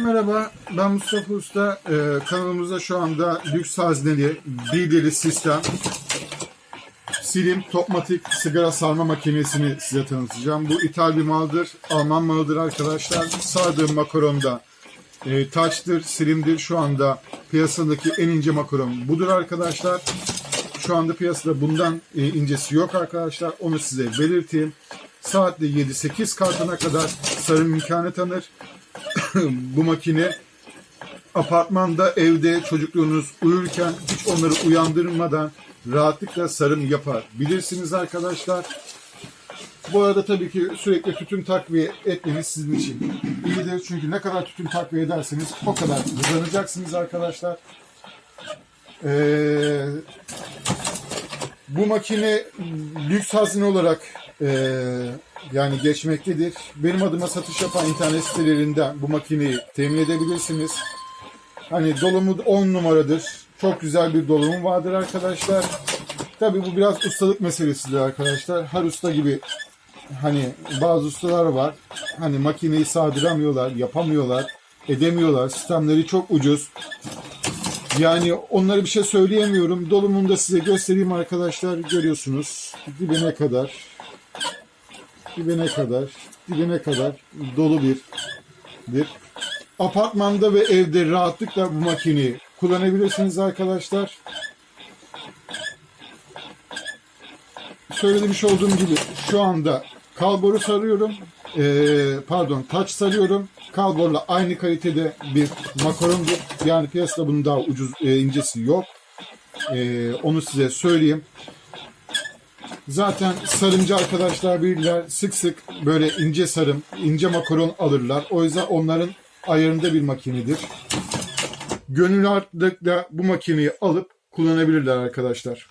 merhaba. Ben Mustafa Usta. Ee, kanalımızda şu anda lüks hazneli bilgili sistem Silim Topmatik sigara sarma makinesini size tanıtacağım. Bu ithal bir maldır. Alman malıdır arkadaşlar. Sardığım makaronda e, taçtır, silimdir. Şu anda piyasadaki en ince makaron budur arkadaşlar. Şu anda piyasada bundan e, incesi yok arkadaşlar. Onu size belirteyim. Saatte 7-8 kartına kadar sarım imkanı tanır. Bu makine apartmanda, evde çocukluğunuz uyurken hiç onları uyandırmadan rahatlıkla sarım yapar. Bilirsiniz arkadaşlar. Bu arada tabii ki sürekli tütün takviye etmeniz sizin için iyidir. Çünkü ne kadar tütün takviye ederseniz o kadar hızlanacaksınız arkadaşlar. Ee, bu makine lüks hazine olarak eee, yani geçmektedir. Benim adıma satış yapan internet sitelerinden bu makineyi temin edebilirsiniz. Hani dolumu 10 numaradır. Çok güzel bir dolumu vardır arkadaşlar. Tabi bu biraz ustalık meselesidir arkadaşlar. Her usta gibi hani bazı ustalar var. Hani makineyi sağdıramıyorlar, yapamıyorlar, edemiyorlar. Sistemleri çok ucuz. Yani onlara bir şey söyleyemiyorum. Dolumunu da size göstereyim arkadaşlar. Görüyorsunuz. Dibine kadar. Dibine kadar. Dibine kadar dolu bir bir. Apartmanda ve evde rahatlıkla bu makineyi kullanabilirsiniz arkadaşlar. Söylemiş olduğum gibi şu anda kalboru sarıyorum. Ee, pardon taç sarıyorum. Kalborla aynı kalitede bir makarondur. Yani piyasada bunun daha ucuz e, incesi yok. Ee, onu size söyleyeyim. Zaten sarımcı arkadaşlar bilirler sık sık böyle ince sarım, ince makaron alırlar. O yüzden onların ayarında bir makinedir. Gönül rahatlıkla bu makineyi alıp kullanabilirler arkadaşlar.